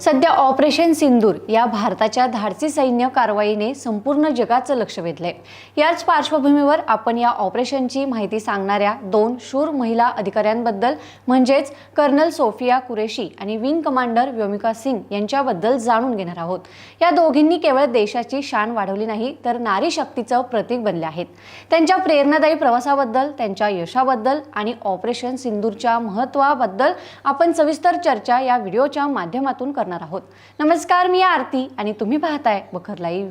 सध्या ऑपरेशन सिंदूर या भारताच्या धाडसी सैन्य कारवाईने संपूर्ण जगाचं लक्ष वेधलंय. याच पार्श्वभूमीवर आपण या ऑपरेशनची माहिती सांगणाऱ्या दोन शूर महिला अधिकाऱ्यांबद्दल म्हणजेच कर्नल सोफिया कुरेशी आणि विंग कमांडर व्योमिका सिंग यांच्याबद्दल जाणून घेणार आहोत. या दोघींनी केवळ देशाची शान वाढवली नाही तर नारी शक्तीचं प्रतीक बनले आहेत. त्यांच्या प्रेरणादायी प्रवासाबद्दल त्यांच्या यशाबद्दल आणि ऑपरेशन सिंदूरच्या महत्त्वाबद्दल आपण सविस्तर चर्चा या व्हिडिओच्या माध्यमातून करणार आहोत. नमस्कार मी आरती आणि तुम्ही पाहताय बखर लाईव्ह.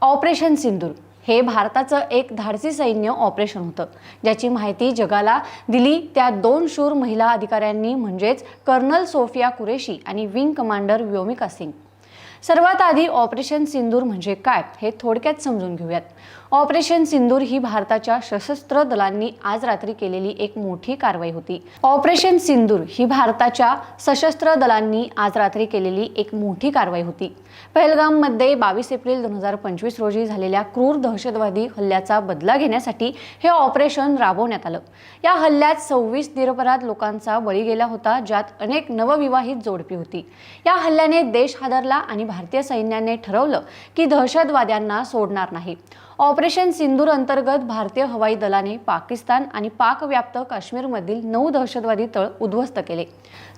ऑपरेशन सिंदूर हे भारताचं एक धाडसी सैन्य ऑपरेशन होतं. ज्याची माहिती जगाला दिली त्या दोन शूर महिला अधिकाऱ्यांनी म्हणजेच कर्नल सोफिया कुरेशी आणि विंग कमांडर व्योमिका सिंग. सर्वात आधी ऑपरेशन सिंदूर म्हणजे काय हे थोडक्यात समजून घेऊयात. ऑपरेशन सिंदूर ही भारताच्या सशस्त्र दलांनी आज रात्री केलेली एक मोठी कारवाई होती. ऑपरेशन सिंदूर ही भारताच्या सशस्त्र दलांनी आज रात्री केलेली एक मोठी कारवाई होती. पहलगाममध्ये बावीस एप्रिल दोन हजार पंचवीस रोजी झालेल्या क्रूर दहशतवादी हल्ल्याचा बदला घेण्यासाठी हे ऑपरेशन राबवण्यात आलं. या हल्ल्यात सव्वीस निरपराध लोकांचा बळी गेला होता ज्यात अनेक नवविवाहित जोडपी होती. या हल्ल्याने देश हादरला आणि भारतीय सैन्याने ठरवलं की दहशतवाद्यांना सोडणार नाही. ऑपरेशन सिंदूर अंतर्गत भारतीय हवाई दलाने पाकिस्तान आणि पाकव्याप्त काश्मीरमधील नऊ दहशतवादी तळ उद्ध्वस्त केले.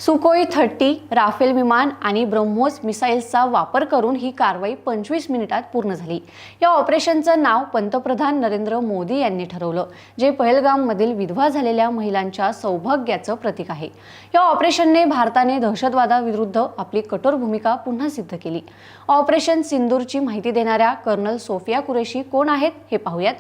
सुकोई थर्टी राफेल विमान आणि ब्रह्मोस मिसाईल्सचा वापर करून ही कारवाई पंचवीस मिनिटात पूर्ण झाली. या ऑपरेशनचं नाव पंतप्रधान नरेंद्र मोदी यांनी ठरवलं जे पहलगाममधील विधवा झालेल्या महिलांच्या सौभाग्याचं प्रतीक आहे. या ऑपरेशनने भारताने दहशतवादाविरुद्ध आपली कठोर भूमिका पुन्हा सिद्ध केली. ऑपरेशन सिंदूरची माहिती देणाऱ्या कर्नल सोफिया कुरेशी कोण आहेत हे पाहूयात.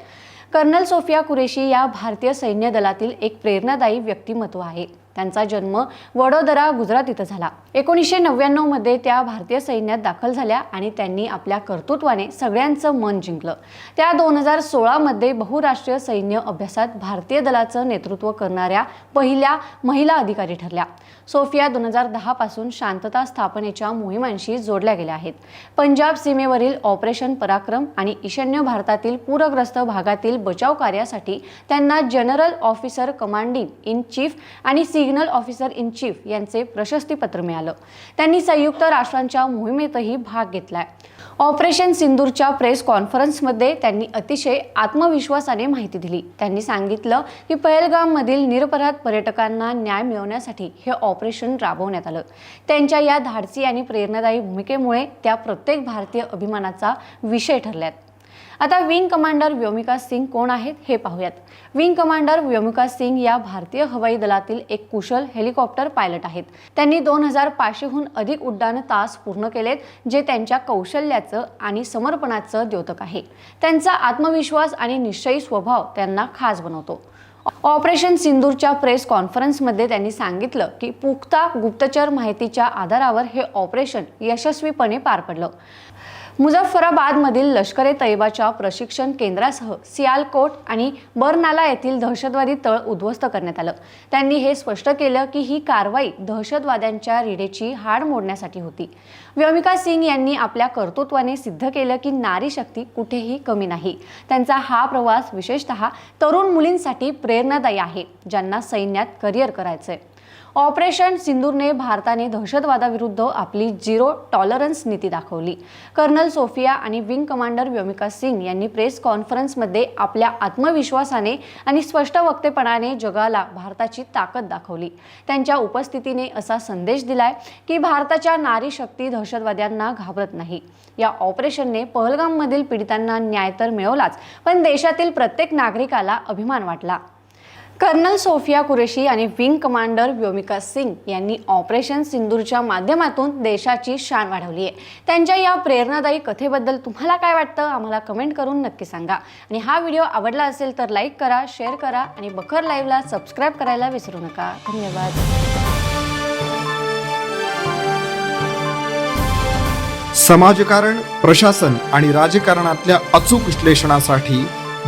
कर्नल सोफिया कुरेशी या भारतीय सैन्य दलातील एक प्रेरणादायी व्यक्तिमत्व आहे. त्यांचा जन्म वडोदरा गुजरात इथं झाला. एकोणीसशे नव्याण्णवमध्ये त्या भारतीय सैन्यात दाखल झाल्या आणि त्यांनी आपल्या कर्तृत्वाने सगळ्यांचं मन जिंकलं. त्या दोन हजार सोळामध्ये बहुराष्ट्रीय सैन्य अभ्यासात भारतीय दलाचं नेतृत्व करणाऱ्या पहिल्या महिला अधिकारी ठरल्या. सोफिया दोन हजार दहा पासून शांतता स्थापनेच्या मोहिमांशी जोडल्या गेल्या आहेत. पंजाब सीमेवरील ऑपरेशन पराक्रम आणि ईशान्य भारतातील पूरग्रस्त भागातील बचाव कार्यासाठी त्यांना general officer commanding in chief आणि सिग्नल ऑफिसर इन चीफ यांचे प्रशस्तीपत्र मिळालं. त्यांनी संयुक्त राष्ट्रांच्या मोहिमेतही भाग घेतलाय. ऑपरेशन सिंदूरच्या प्रेस कॉन्फरन्समध्ये त्यांनी अतिशय आत्मविश्वासाने माहिती दिली. त्यांनी सांगितलं की पहलगाममधील निरपराध पर्यटकांना न्याय मिळवण्यासाठी हे ऑपरेशन राबवण्यात आलं. त्यांच्या या धाडसी आणि प्रेरणादायी भूमिकेमुळे त्या प्रत्येक भारतीय अभिमानाचा विषय ठरल्यात. आता विंग कमांडर व्योमिका सिंग कोण आहेत हे पाहूयात. विंग कमांडर व्योमिका सिंग या भारतीय हवाई दलातील एक कुशल हेलिकॉप्टर पायलट आहेत. त्यांनी दोन हजार पाचशेहून अधिक उड्डाण तास पूर्ण केलेत जे त्यांच्या कौशल्याचं आणि समर्पणाचं द्योतक आहे. त्यांचा आत्मविश्वास आणि निश्चयी स्वभाव त्यांना खास बनवतो. ऑपरेशन सिंदूरच्या प्रेस कॉन्फरन्समध्ये त्यांनी सांगितलं की पुख्ता गुप्तचर माहितीच्या आधारावर हे ऑपरेशन यशस्वीपणे पार पडलं. मुझफ्फराबादमधील लष्कर ए तैबाच्या प्रशिक्षण केंद्रासह सियालकोट आणि बरनाला येथील दहशतवादी तळ उद्ध्वस्त करण्यात आलं. त्यांनी हे स्पष्ट केलं की ही कारवाई दहशतवाद्यांच्या रिढेची हाड मोडण्यासाठी होती. व्योमिका सिंग यांनी आपल्या कर्तृत्वाने सिद्ध केलं की नारी शक्ती कुठेही कमी नाही. त्यांचा हा प्रवास विशेषतः तरुण मुलींसाठी प्रेरणादायी आहे ज्यांना सैन्यात करिअर करायचंय. ऑपरेशन सिंदूरने भारताने दहशतवादाविरुद्ध आपली झिरो टॉलरन्स नीती दाखवली. कर्नल सोफिया आणि विंग कमांडर व्योमिका सिंग यांनी प्रेस कॉन्फरन्समध्ये आपल्या आत्मविश्वासाने आणि स्पष्ट वक्तेपणाने जगाला भारताची ताकद दाखवली. त्यांच्या उपस्थितीने असा संदेश दिलाय की भारताच्या नारी शक्ती दहशतवाद्यांना घाबरत नाही. या ऑपरेशनने पहलगाममधील पीडितांना न्याय तर मिळवलाच पण देशातील प्रत्येक नागरिकाला अभिमान वाटला. कर्नल सोफिया कुरेशी आणि विंग कमांडर व्योमिका सिंग यांनी ऑपरेशन सिंदूरच्या माध्यमातून देशाची शान वाढवली आहे त्यांच्या या प्रेरणादायी कथेबद्दल तुम्हाला काय वाटतं? आम्हाला कमेंट करून नक्की सांगा. आणि हा व्हिडिओ आवडला असेल तर लाईक करा शेअर करा आणि बखर लाईव्हला सबस्क्राईब करायला विसरू नका. धन्यवाद. समाजकारण प्रशासन आणि राजकारणातल्या अचूक विश्लेषणासाठी